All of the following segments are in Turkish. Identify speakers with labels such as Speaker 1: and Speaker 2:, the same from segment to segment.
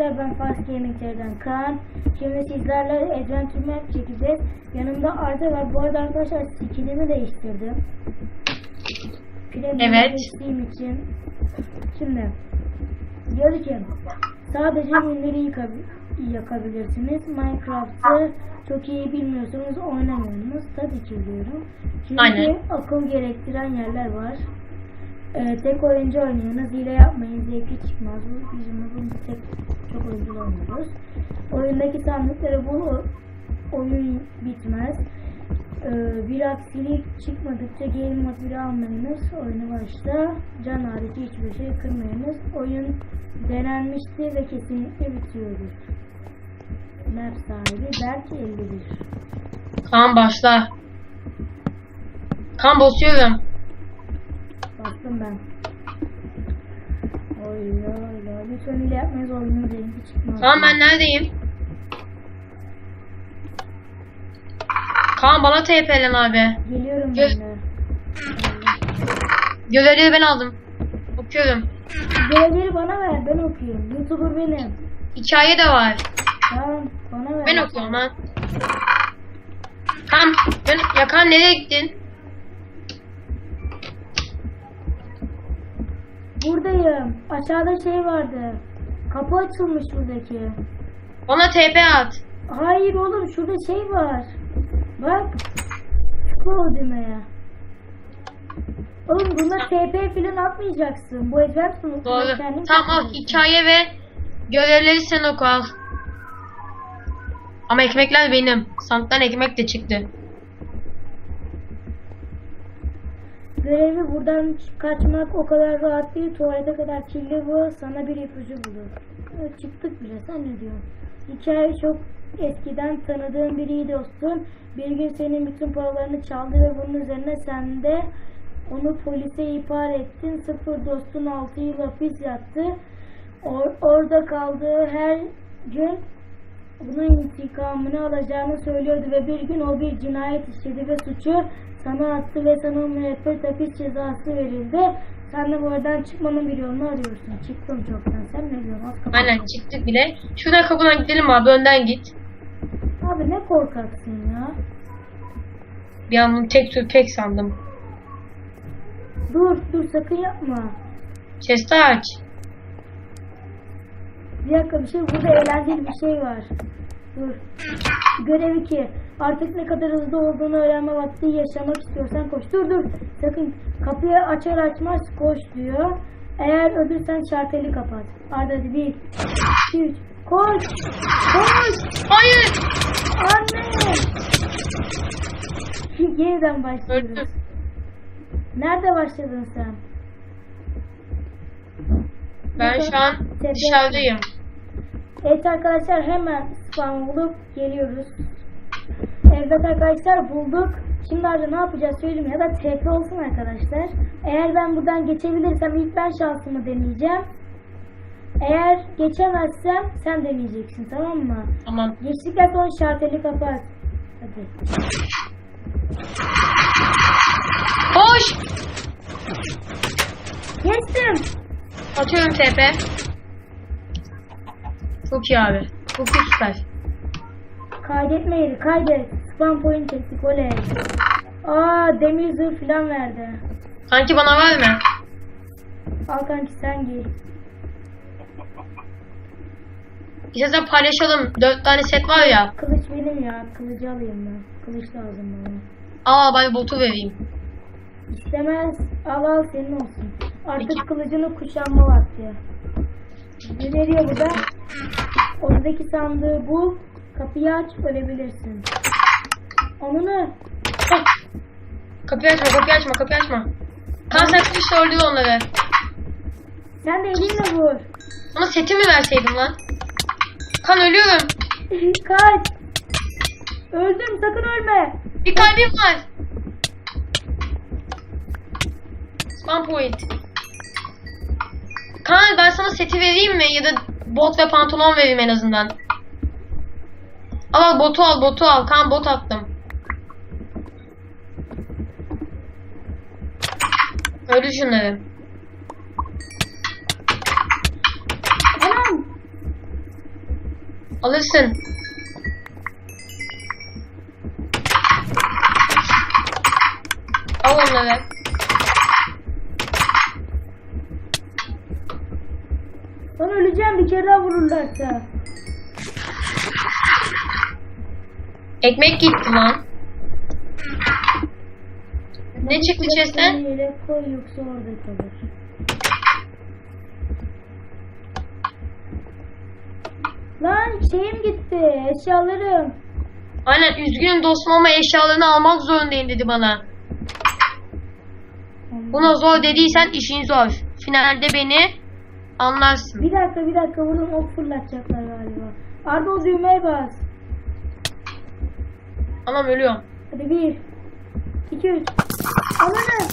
Speaker 1: arkadaşlar ben Fast Gaming'lerden Kaan. Şimdi sizlerle Adventure Map çekeceğiz. Yanımda Arda var. Bu arada arkadaşlar skinimi değiştirdim. Premium'a
Speaker 2: Evet.
Speaker 1: için. Şimdi diyor ki sadece ürünleri yakabilirsiniz. Minecraft'ı çok iyi bilmiyorsanız oynamıyorsunuz. Tabii ki biliyorum. Çünkü
Speaker 2: Aynen.
Speaker 1: akıl gerektiren yerler var. Ee, tek oyuncu oynuyorsunuz. Hile yapmayın. Zevki çıkmaz. Bu bizim bunu tek çok oyuncu oynuyoruz. Oyundaki sandıkları bul. o- oyun bitmez. Ee, bir aksilik çıkmadıkça game mode 1'i almayınız. Oyunu başla. Can hariç hiçbir şey kırmayınız. Oyun denenmişti ve kesinlikle bitiyordur. Map sahibi Berk 51.
Speaker 2: Kaan başla. Kaan basıyorum.
Speaker 1: Bastım ben. Oy oy oy. Lütfen öyle yapmayız oyunun rengi çıkmaz.
Speaker 2: Kaan ben neredeyim? Kaan bana TP'len abi.
Speaker 1: Geliyorum
Speaker 2: Gel.
Speaker 1: ben de.
Speaker 2: Görevleri ben aldım. Okuyorum.
Speaker 1: Görevleri bana ver ben okuyayım. Youtuber benim.
Speaker 2: Hikaye de var.
Speaker 1: Tamam bana ver.
Speaker 2: Ben okuyorum. Kaan, ben, ya Kaan nereye gittin?
Speaker 1: Buradayım. Aşağıda şey vardı. Kapı açılmış buradaki.
Speaker 2: Bana TP at.
Speaker 1: Hayır oğlum şurada şey var. Bak. Tıkla düğmeye. Oğlum bunda TP falan atmayacaksın. Bu Adventure
Speaker 2: Doğru.
Speaker 1: kendin
Speaker 2: Tamam al hikaye ve görevleri sen oku al. Ama ekmekler benim. Sandıktan ekmek de çıktı.
Speaker 1: Görevi buradan kaçmak o kadar rahat değil. Tuvalete kadar kirli bu. Sana bir ipucu bulur. Çıktık bile. Sen ne diyorsun? Hikaye çok eskiden tanıdığın bir iyi dostun. Bir gün senin bütün paralarını çaldı ve bunun üzerine sen de onu polise ihbar ettin. Sıfır dostun 6 yıl hapis yattı. Or- orada kaldığı her gün bunun intikamını alacağını söylüyordu ve bir gün o bir cinayet işledi ve suçu sana attı ve sana müebbet hapis cezası verildi. Sen de bu aradan çıkmanın bir yolunu arıyorsun. Çıktım çoktan. Sen ne diyorsun? Az.
Speaker 2: Aynen çıktık bile. Şuradan kapıdan gidelim abi önden git.
Speaker 1: Abi ne korkaksın ya.
Speaker 2: Bir an bunu tek tür tek sandım.
Speaker 1: Dur dur sakın yapma.
Speaker 2: Chest'i aç.
Speaker 1: Bir dakika bir şey burada eğlenceli bir şey var. Dur. Görev 2. Artık ne kadar hızlı olduğunu öğrenme vakti yaşamak istiyorsan koş. Dur dur. Sakın kapıyı açar açmaz koş diyor. Eğer ölürsen şarteli kapat. Arda hadi 1, 2, 3. Koş. Koş.
Speaker 2: Hayır.
Speaker 1: Anne. Yeniden başlıyoruz. Nerede başladın sen?
Speaker 2: Ben şu an dışarıdayım.
Speaker 1: Evet arkadaşlar hemen spam bulup geliyoruz. Evet arkadaşlar bulduk. Şimdi artık ne yapacağız söyleyeyim ya da TP olsun arkadaşlar. Eğer ben buradan geçebilirsem ilk ben şansımı deneyeceğim. Eğer geçemezsem sen deneyeceksin tamam mı?
Speaker 2: Tamam.
Speaker 1: Geçtikten sonra şarteli kapat. Hadi.
Speaker 2: Koş.
Speaker 1: Geçtim.
Speaker 2: Atıyorum TP. Çok iyi abi. Çok iyi süper.
Speaker 1: Kaydetme yeri kaydet. Spam point çektik oley. Aa demir zırh falan verdi.
Speaker 2: Kanki bana verme.
Speaker 1: Al kanki sen giy.
Speaker 2: İstersen paylaşalım. Dört tane set var ya.
Speaker 1: Kılıç benim ya. Kılıcı alayım ben. Kılıç lazım bana.
Speaker 2: Al ben botu vereyim.
Speaker 1: İstemez. Al al senin olsun. Artık
Speaker 2: Peki.
Speaker 1: kılıcını kuşanma vakti. Ne veriyor burada? Oradaki sandığı bul. Kapıyı aç ölebilirsin. Onu ne?
Speaker 2: Kapıyı açma, kapıyı açma, kapıyı açma. Kan sen kılıçla öldür onları.
Speaker 1: Sen de elinle vur.
Speaker 2: Ama setimi verseydim lan. Kan ölüyorum.
Speaker 1: Kaç. Öldüm sakın ölme.
Speaker 2: Bir kalbim var. Spam point. Kan ben sana seti vereyim mi? Ya da bot ve pantolon vereyim en azından. Al al botu al botu al. Kan bot attım. Öldü şunları. Alırsın. Al onları.
Speaker 1: Ben öleceğim bir kere vururlarsa.
Speaker 2: Ekmek gitti lan. Ne çıktı chest'ten?
Speaker 1: Yelek koy yoksa orada kalır. Lan şeyim gitti. Eşyalarım.
Speaker 2: Aynen üzgünüm dostum ama eşyalarını almak zorundayım dedi bana. Buna zor dediysen işin zor. Finalde beni anlarsın.
Speaker 1: Bir dakika bir dakika buradan ok fırlatacaklar galiba. Arda o düğmeye bas.
Speaker 2: Anam ölüyorum.
Speaker 1: Hadi bir. iki üç. Ananı.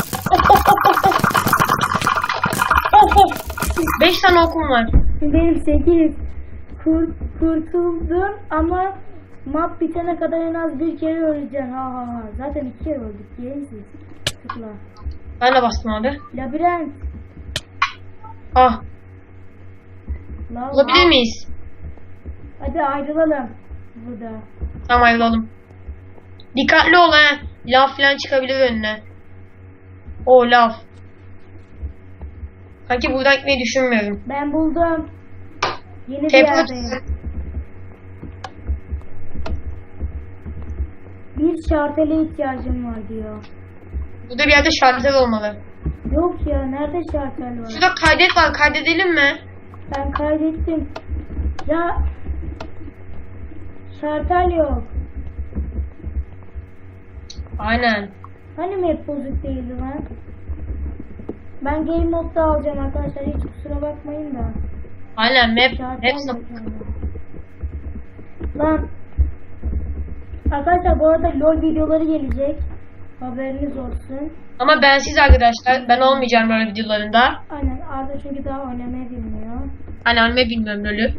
Speaker 2: Of of. Beş tane okum var.
Speaker 1: Benim sekiz. Kur, kurtuldum ama map bitene kadar en az bir kere öleceksin. Ha ha ha. Zaten iki kere öldük. Gereksiz. Tıkla.
Speaker 2: Ben de bastım abi.
Speaker 1: Labirent.
Speaker 2: Ah.
Speaker 1: Lav.
Speaker 2: Bulabilir miyiz?
Speaker 1: Hadi ayrılalım. Burada.
Speaker 2: Tamam ayrılalım. Dikkatli ol ha. Laf falan çıkabilir önüne. O laf. Kanki buradan gitmeyi düşünmüyorum.
Speaker 1: Ben buldum. Yeni bir
Speaker 2: Tepki
Speaker 1: yerdeyim. Bir şartele ihtiyacım var diyor.
Speaker 2: Burada bir yerde şalter olmalı.
Speaker 1: Yok ya nerede şartel var?
Speaker 2: Şurada kaydet var. Kaydedelim mi?
Speaker 1: Ben kaydettim. Ya şartel yok.
Speaker 2: Aynen.
Speaker 1: Hani map bozuk değildi lan? Ben game modda alacağım arkadaşlar hiç kusura bakmayın da.
Speaker 2: Aynen map hepsi.
Speaker 1: Lan Arkadaşlar bu arada LOL videoları gelecek. Haberiniz olsun.
Speaker 2: Ama bensiz arkadaşlar. Ben olmayacağım böyle videolarında.
Speaker 1: Aynen Arda çünkü daha oynamayı bilmiyor.
Speaker 2: Anneanneme bilmiyorum böyle.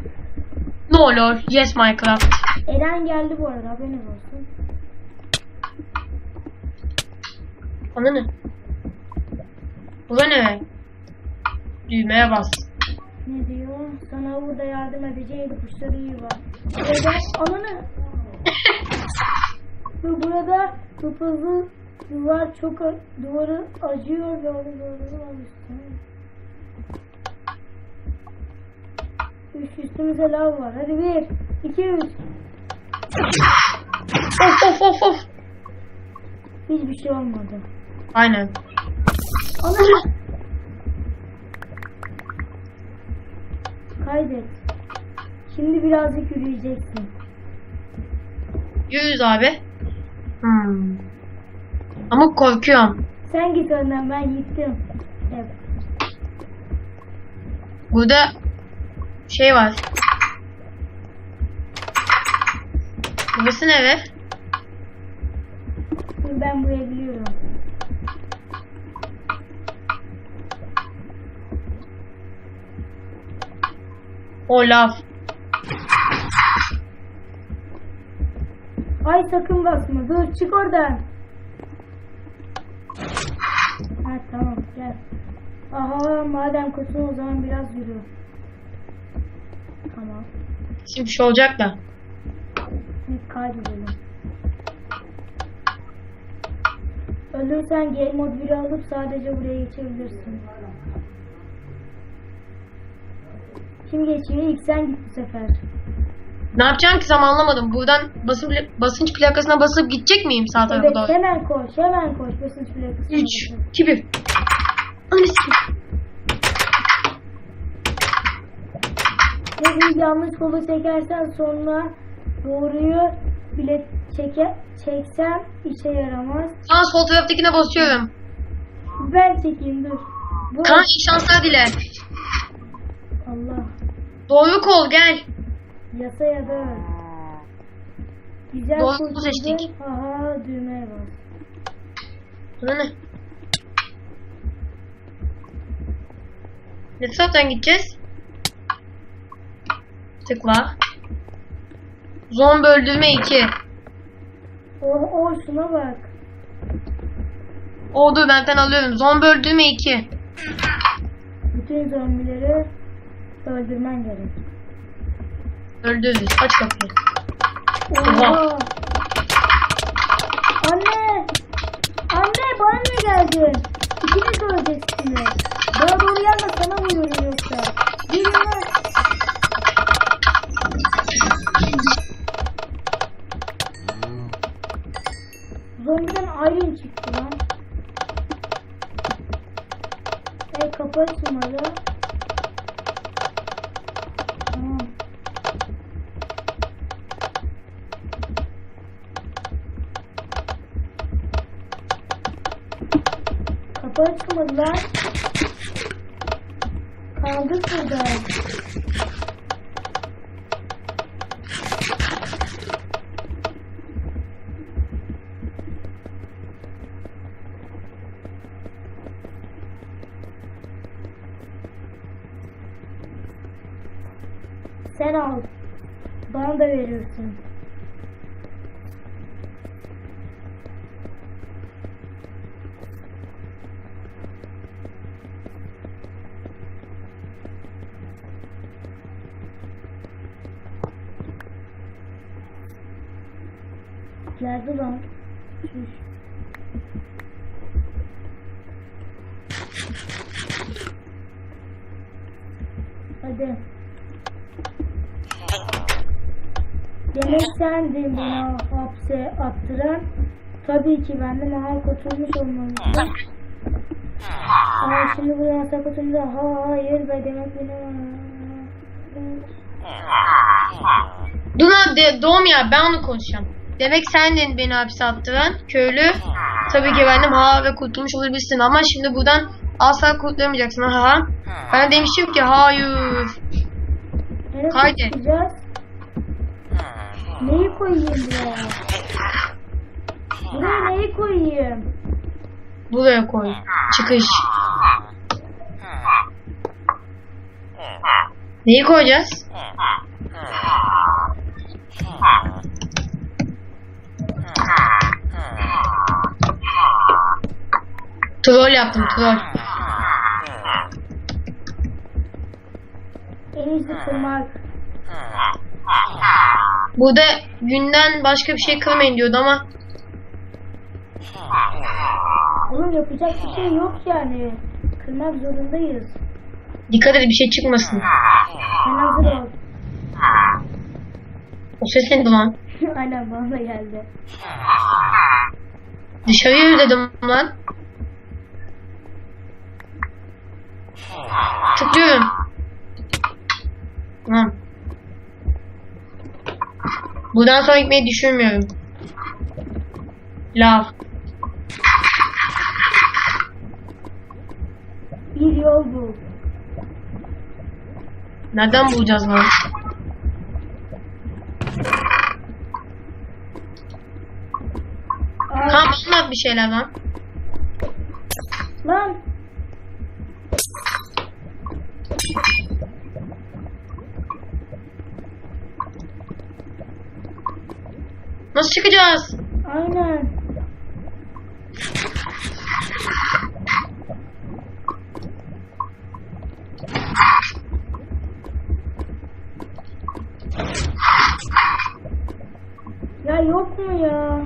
Speaker 2: Ne olur. Yes Minecraft.
Speaker 1: Eren geldi bu arada haberiniz olsun.
Speaker 2: Ana ne? Bu da ne? Düğmeye bas.
Speaker 1: Ne diyor? Sana burada yardım edeceği kuşları iyi var. Burada ananı. Burada hızlı duvar çok duvarı acıyor ve onu böyle almıştım. Üst üstümüze lav var. Hadi bir, iki, üç.
Speaker 2: Of of of of.
Speaker 1: Hiçbir şey olmadı.
Speaker 2: Aynen.
Speaker 1: Ananı. Kaydet. Şimdi birazcık yürüyeceksin.
Speaker 2: Yürüyüz abi. Hmm. Ama korkuyorum.
Speaker 1: Sen git önden ben gittim. Evet.
Speaker 2: Burada şey var. Burası ne be?
Speaker 1: Ben burayı biliyorum.
Speaker 2: O laf.
Speaker 1: Ay sakın basma. Dur çık oradan. Ha tamam gel. Aha madem kötü o zaman biraz yürü. Tamam.
Speaker 2: Şimdi bir şey olacak da.
Speaker 1: Biz kaydedelim. Ölürsen game mod 1'i alıp sadece buraya geçebilirsin. Kim geçiyor? İlk sen git bu sefer.
Speaker 2: Ne yapacağım ki tam anlamadım. Buradan basın, basınç plakasına basıp gidecek miyim sağ tarafa
Speaker 1: Evet
Speaker 2: doğru?
Speaker 1: hemen koş hemen koş. Basınç plakası.
Speaker 2: 3, 2, 1. Annesi.
Speaker 1: Ve bir yanlış kolu çekersen sonra doğruyu bile çeke, çeksen işe yaramaz.
Speaker 2: Kaan sol taraftakine basıyorum.
Speaker 1: Ben çekeyim dur. Bu
Speaker 2: iyi şanslar dile.
Speaker 1: Allah.
Speaker 2: Doğru kol gel.
Speaker 1: Yasaya dön. Güzel
Speaker 2: Doğru
Speaker 1: kurtuldun.
Speaker 2: seçtik.
Speaker 1: Aha düğmeye bas.
Speaker 2: Buna ne? Ne taraftan gideceğiz? Tıkla. Zombi öldürme 2.
Speaker 1: O, o şuna bak.
Speaker 2: O dur benden alıyorum. Zombi öldürme 2.
Speaker 1: Bütün zombileri öldürmen gerek.
Speaker 2: öldürürüz. Aç kapıyı.
Speaker 1: Oha. Anne. Anne bana ne geldin? İkiniz de öleceksiniz. Bana doğru gelme sana vuruyorum yoksa. Gelin lan. Zombiden Irene çıktı lan. E kapı açılmadı. Tamam. Kapı lan. Kaldık burada. Hadi. Demek sendin beni hapse attıran. Tabii ki ben de mahal kurtulmuş olmalıydım. Ama şimdi bu yasak oturunca ha hayır be demek beni
Speaker 2: Dur de, doğum ya ben onu konuşacağım. Demek sendin beni hapse attıran köylü. Tabii ki bendim ha ve kurtulmuş olabilirsin ama şimdi buradan asla kurtulamayacaksın ha. Ben demiştim ki hayır.
Speaker 1: Nereye
Speaker 2: Haydi.
Speaker 1: çıkacağız? Neyi koyayım buraya? Buraya neyi koyayım?
Speaker 2: Buraya koy. Çıkış. Neyi koyacağız? Troll yaptım troll.
Speaker 1: Kırmak.
Speaker 2: Burada günden başka bir şey kırmayın diyordu ama
Speaker 1: Oğlum yapacak bir şey yok yani. Kırmak zorundayız.
Speaker 2: dikkat et bir şey çıkmasın.
Speaker 1: Sen hazır ol.
Speaker 2: O ses neydi lan?
Speaker 1: Aynen bana geldi.
Speaker 2: Dışarıya yürü dedim lan. Tıklıyorum. Tamam. Buradan sonra gitmeyi düşünmüyorum. Lav.
Speaker 1: Bir yol bul.
Speaker 2: Nereden bulacağız lan? Anlat bir şeyler lan.
Speaker 1: lan
Speaker 2: Nasıl çıkacağız?
Speaker 1: aynen. Ya yok mu ya?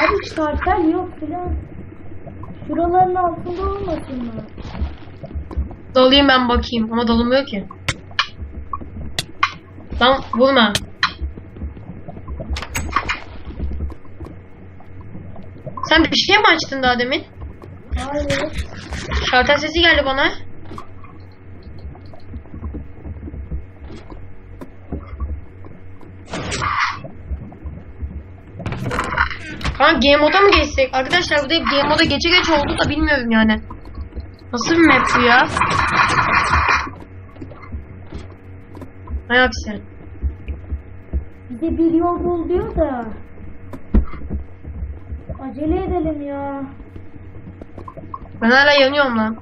Speaker 1: Abi kartel yok filan. Şuraların altında olmasın mı?
Speaker 2: Dalayım ben bakayım ama dalamıyor ki. Lan vurma. Bir şey mi açtın daha demin?
Speaker 1: Hayır.
Speaker 2: Şartel sesi geldi bana. Ha game moda mı geçsek? Arkadaşlar bu da hep game moda geçe geç oldu da bilmiyorum yani. Nasıl bir map bu ya? Hay aksi.
Speaker 1: Bize bir yol bul diyor da. Acele edelim ya.
Speaker 2: Ben hala yanıyorum lan.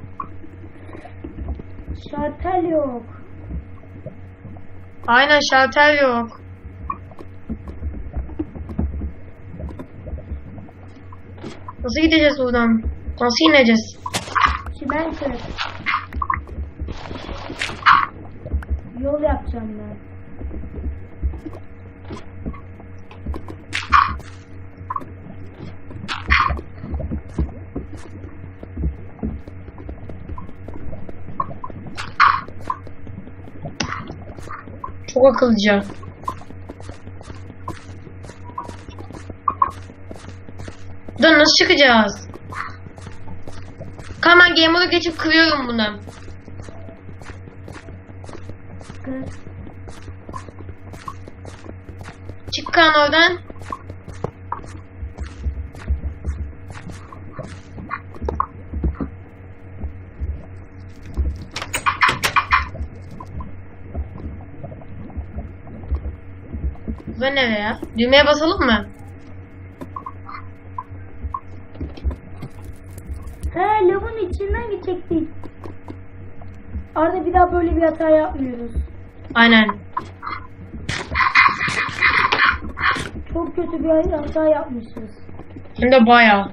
Speaker 1: Şartel yok.
Speaker 2: Aynen şalter yok. Nasıl gideceğiz buradan? Nasıl ineceğiz?
Speaker 1: Çimen kır. Yol yapacağım ben.
Speaker 2: Çok akıllıca. Buradan nasıl çıkacağız? Ben game moda geçip kırıyorum bunu. Çık kan oradan. Bu ne ya? Düğmeye basalım mı?
Speaker 1: He lavın içinden gidecektik. Arda bir daha böyle bir hata yapmıyoruz.
Speaker 2: Aynen.
Speaker 1: Çok kötü bir hata yapmışız.
Speaker 2: Hem de bayağı.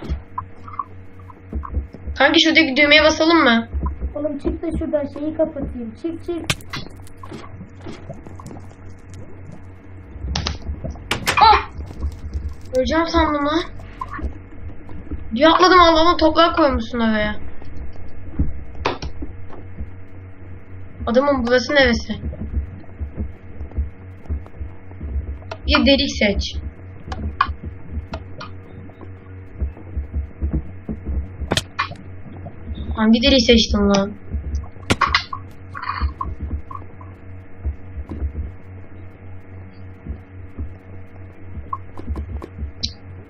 Speaker 2: Kanki şuradaki düğmeye basalım mı?
Speaker 1: Oğlum çık da şuradan şeyi kapatayım. Çık çık.
Speaker 2: Öleceğim sandım lan. Bir atladım Allah'ım toprak koymuşsun oraya. Adamın burası neresi? Bir delik seç. Hangi deliği seçtin lan?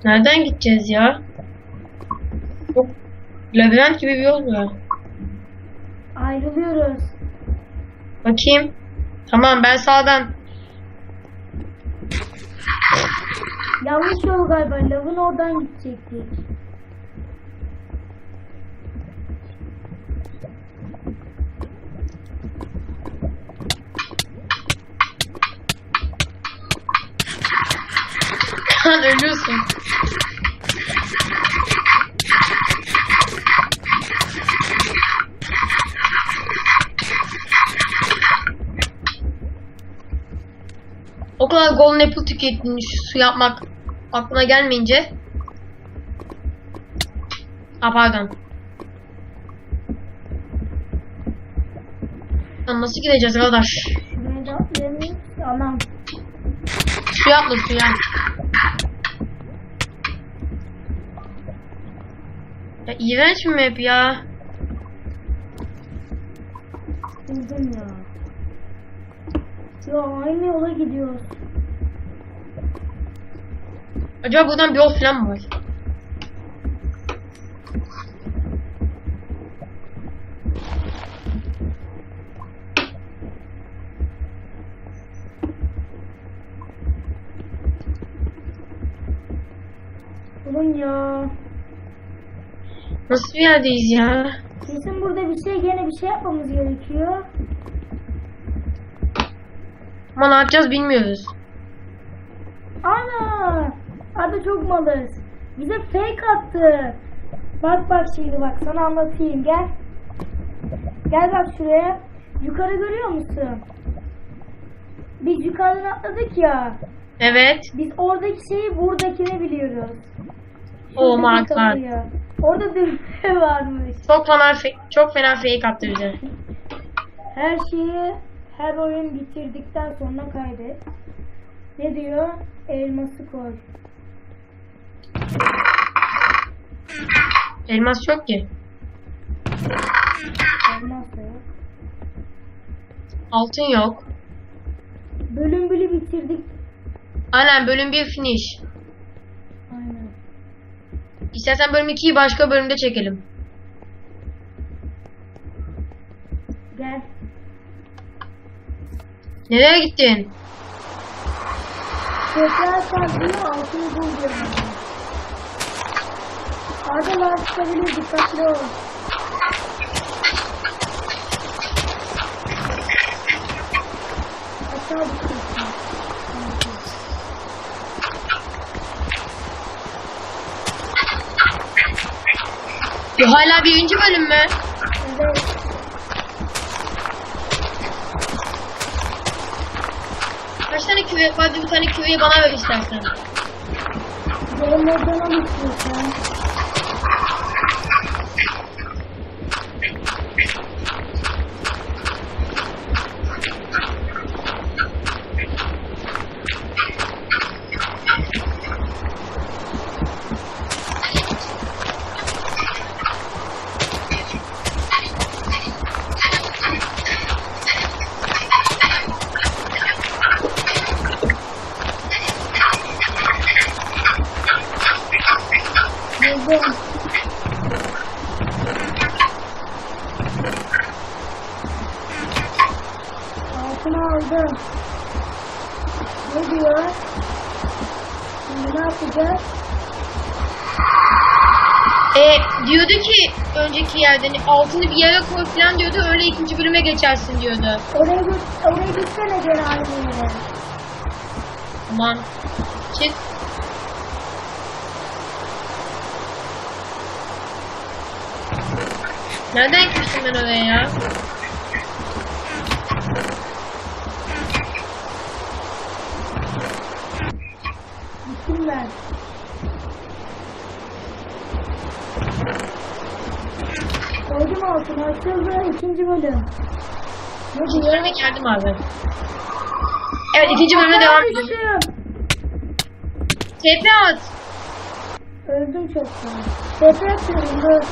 Speaker 2: Nereden gideceğiz ya? Çok labirent gibi bir yol bu.
Speaker 1: Ayrılıyoruz.
Speaker 2: Bakayım. Tamam ben sağdan.
Speaker 1: Yanlış yol galiba. Lavın oradan gidecektik.
Speaker 2: Kan ölüyorsun. O kadar golden apple tükettin şu su yapmak aklına gelmeyince. Ha pardon. Lan nasıl gideceğiz arkadaş?
Speaker 1: Anam.
Speaker 2: Suya atla suya. Ya iğrenç bir map ya.
Speaker 1: Buldum ya. Ya aynı yola gidiyoruz.
Speaker 2: Acaba buradan bir yol falan mı var?
Speaker 1: Oğlum ya.
Speaker 2: Nasıl bir yerdeyiz ya?
Speaker 1: Kesin burada bir şey gene bir şey yapmamız gerekiyor.
Speaker 2: Ama ne yapacağız bilmiyoruz.
Speaker 1: Ana! Arda çok malız. Bize fake attı. Bak bak şimdi bak sana anlatayım gel. Gel bak şuraya. Yukarı görüyor musun? Biz yukarıdan atladık ya.
Speaker 2: Evet.
Speaker 1: Biz oradaki şeyi buradakini biliyoruz.
Speaker 2: Oh
Speaker 1: Şuradaki
Speaker 2: my God.
Speaker 1: Orada düğme varmış.
Speaker 2: Çok fena, fe- çok fena fake attı bize.
Speaker 1: Her şeyi her oyun bitirdikten sonra kaydet. Ne diyor? Elması koy.
Speaker 2: Elmas yok ki.
Speaker 1: Elmas da yok.
Speaker 2: Altın yok.
Speaker 1: Bölüm bile bitirdik.
Speaker 2: Aynen bölüm 1 finish. İstersen bölüm 2'yi başka bölümde çekelim.
Speaker 1: Gel.
Speaker 2: Nereye gittin?
Speaker 1: Tekrar sarkıyor altını bul diyor bana. Arda var çıkabilir dikkatli ol. Aşağı düşüyorsun.
Speaker 2: Bu hala birinci bölüm mü? Kaç tane küve? Hadi bir tane küveyi bana ver istersen.
Speaker 1: Benim oradan alıp Aldım. Ne diyor? Şimdi ne yapacağız?
Speaker 2: E diyordu ki önceki yerden hani altını bir yere koy falan diyordu. Öyle ikinci bölüme geçersin diyordu.
Speaker 1: Oraya git, oraya gitsene yere.
Speaker 2: Aman. Çık. Nereden gitmiştim ben oraya ya?
Speaker 1: Gittim ben. Koydum altına açıldı ikinci bölüm.
Speaker 2: İkinci bölüme geldim abi. Evet ikinci bölüme devam ediyoruz. TP at.
Speaker 1: Öldüm çoktan. Tepe atıyorum dur.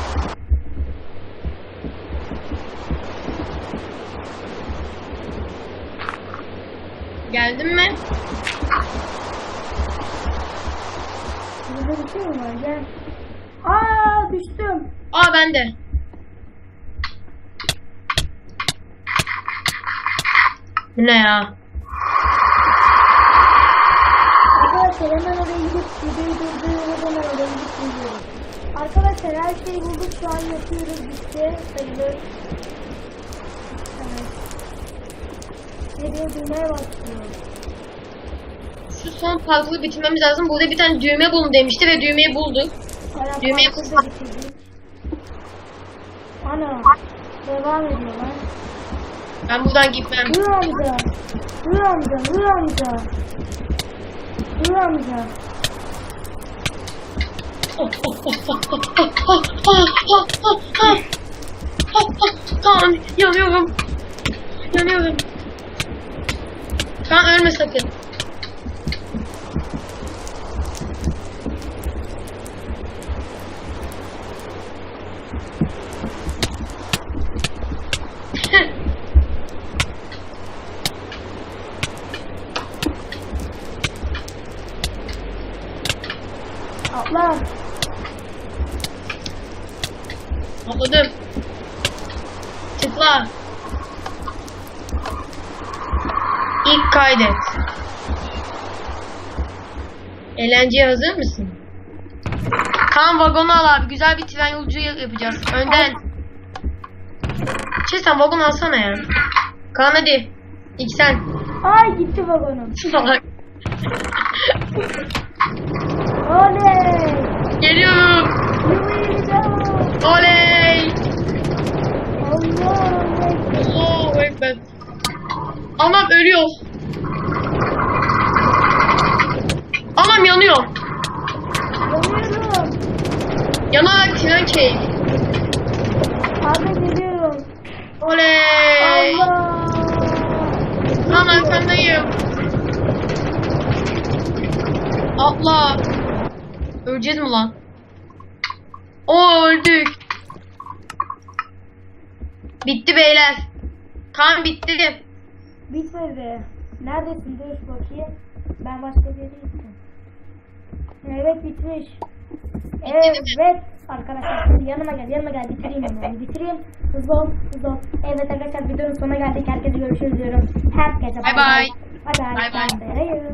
Speaker 2: Geldin mi?
Speaker 1: Burada bir şey mi var? Gel. Aa düştüm.
Speaker 2: Aa ben de. Bu ne ya?
Speaker 1: Arkadaşlar hemen oraya gidip videoyu durduruyoruz hemen oraya gidip geliyoruz. Arkadaşlar her şeyi bulduk şu an yapıyoruz bitti sayılır. Evet. Geriye düğmeye başlıyor.
Speaker 2: Şu son puzzle'ı bitirmemiz lazım. Burada bir tane düğme bulun demişti ve düğmeyi bulduk.
Speaker 1: Da bitirdik. Ana. Devam ediyor lan.
Speaker 2: Ben buradan gitmem.
Speaker 1: Dur amca. Dur amca. Dur amca. Dur amca.
Speaker 2: Tamam yanıyorum. Yanıyorum. Tamam ölme sakın.
Speaker 1: Atla.
Speaker 2: Atladım. Tıkla. İlk kaydet. Eğlenceye hazır mısın? Tamam vagonu al abi. Güzel bir tren yolculuğu yapacağız. Önden. Şey sen vagon alsana ya. Kaan hadi. İlk sen.
Speaker 1: Ay gitti vagonum.
Speaker 2: Salak.
Speaker 1: Oley.
Speaker 2: Geliyorum.
Speaker 1: Yürüyeceğim.
Speaker 2: Oley.
Speaker 1: Allah.
Speaker 2: Allahu Ekber. Anam ölüyor. Anam yanıyor.
Speaker 1: Yanıyorum.
Speaker 2: Yanarak tren keyif.
Speaker 1: Abi geliyorum.
Speaker 2: Oley.
Speaker 1: Allah.
Speaker 2: Lan arkandayım. Atla. Öleceğiz mi lan? O öldük. Bitti beyler. Kan bitti.
Speaker 1: Bitmedi. Neredesin? Dur bakayım. Ben başka bir yere gittim. Evet bitmiş. Evet arkadaşlar yanıma gel yanıma gel bitireyim hemen bitireyim hızlı ol hızlı ol evet arkadaşlar videonun sonuna geldik herkese görüşürüz diyorum herkese
Speaker 2: bye.
Speaker 1: bye bye
Speaker 2: Bye bye.
Speaker 1: bye bye